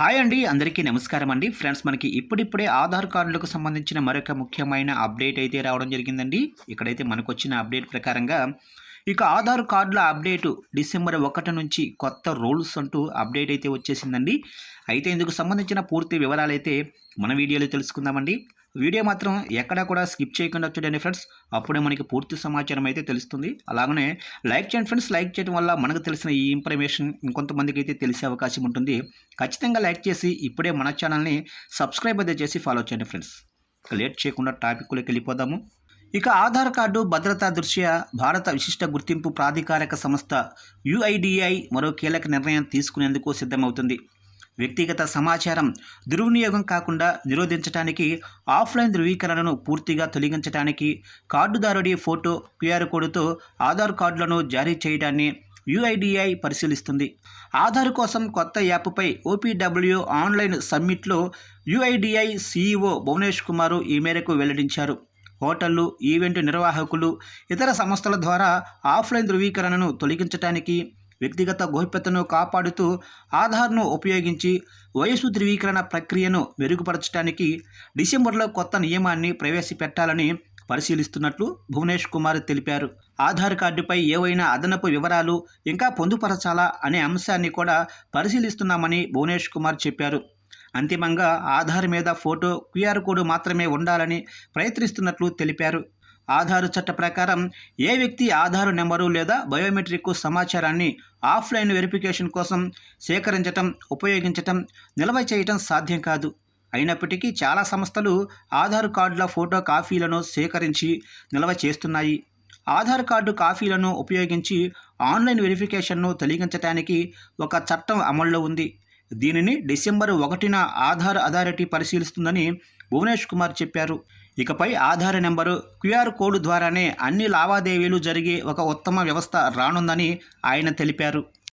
Hi అండి అందరికీ నమస్కారం అండి. ఫ్రెండ్స్ మనకి ఇప్పుడిప్పుడే ఆధార్ కార్డులకు సంబంధించిన మరొక ముఖ్యమైన అప్డేట్ అయితే రావడం జరిగిందండి. ఇక్కడైతే మనకు వచ్చిన అప్డేట్ ప్రకారంగా ఇక ఆధార్ కార్డుల అప్డేటు డిసెంబర్ ఒకటి నుంచి కొత్త రూల్స్ అంటూ అప్డేట్ అయితే వచ్చేసిందండి. అయితే ఇందుకు సంబంధించిన పూర్తి వివరాలు అయితే మన వీడియోలో తెలుసుకుందామండి. వీడియో మాత్రం ఎక్కడా కూడా స్కిప్ చేయకుండా చూడండి ఫ్రెండ్స్. అప్పుడే మనకి పూర్తి సమాచారం అయితే తెలుస్తుంది. అలాగనే లైక్ చేయండి ఫ్రెండ్స్. లైక్ చేయడం వల్ల మనకు తెలిసిన ఈ ఇన్ఫర్మేషన్ ఇంకొంతమందికి అయితే తెలిసే అవకాశం ఉంటుంది. ఖచ్చితంగా లైక్ చేసి ఇప్పుడే మన ఛానల్ని సబ్స్క్రైబ్ అయితే చేసి ఫాలో చేయండి ఫ్రెండ్స్. లేట్ చేయకుండా టాపిక్లోకి వెళ్ళిపోదాము. ఇక ఆధార్ కార్డు భద్రతా దృష్ట్యా భారత విశిష్ట గుర్తింపు ప్రాధికారక సంస్థ యుఐడిఐ మరో కీలక నిర్ణయం తీసుకునేందుకు సిద్ధమవుతుంది. వ్యక్తిగత సమాచారం దుర్వినియోగం కాకుండా నిరోధించడానికి ఆఫ్లైన్ ధృవీకరణను పూర్తిగా తొలగించడానికి కార్డుదారుడి ఫోటో క్యూఆర్ కోడ్తో ఆధార్ కార్డులను జారీ చేయడాన్ని యుఐడిఐ పరిశీలిస్తుంది. ఆధార్ కోసం కొత్త యాప్పై ఓపీడబ్ల్యూ ఆన్లైన్ సమ్మిట్లో యుఐడిఐ సీఈఓ భువనేష్ కుమార్ ఈ మేరకు వెల్లడించారు. హోటళ్ళు ఈవెంట్ నిర్వాహకులు ఇతర సంస్థల ద్వారా ఆఫ్లైన్ ధృవీకరణను తొలగించడానికి వ్యక్తిగత గోప్యతను కాపాడుతూ ఆధార్ను ఉపయోగించి వయసు ధృవీకరణ ప్రక్రియను మెరుగుపరచడానికి డిసెంబర్లో కొత్త నియమాన్ని ప్రవేశపెట్టాలని పరిశీలిస్తున్నట్లు భువనేష్ కుమార్ తెలిపారు. ఆధార్ కార్డుపై ఏవైనా అదనపు వివరాలు ఇంకా పొందుపరచాలా అనే అంశాన్ని కూడా పరిశీలిస్తున్నామని భువనేష్ కుమార్ చెప్పారు. అంతిమంగా ఆధార్ మీద ఫోటో క్యూఆర్ కోడ్ మాత్రమే ఉండాలని ప్రయత్నిస్తున్నట్లు తెలిపారు. ఆధారు చట్ట ప్రకారం ఏ వ్యక్తి ఆధారు నెంబరు లేదా బయోమెట్రిక్ సమాచారాన్ని ఆఫ్లైన్ వెరిఫికేషన్ కోసం సేకరించటం ఉపయోగించటం నిల్వ చేయటం సాధ్యం కాదు. అయినప్పటికీ చాలా సంస్థలు ఆధార్ కార్డుల ఫోటో కాపీలను సేకరించి నిల్వ చేస్తున్నాయి. ఆధార్ కార్డు కాపీలను ఉపయోగించి ఆన్లైన్ వెరిఫికేషన్ను తొలగించడానికి ఒక చట్టం అమల్లో ఉంది. దీనిని డిసెంబర్ ఒకటిన ఆధార్ అథారిటీ పరిశీలిస్తుందని భువనేష్ కుమార్ చెప్పారు. ఇకపై ఆధార్ నెంబరు క్యూఆర్ కోడ్ ద్వారానే అన్ని లావాదేవీలు జరిగే ఒక ఉత్తమ వ్యవస్థ రానుందని ఆయన తెలిపారు.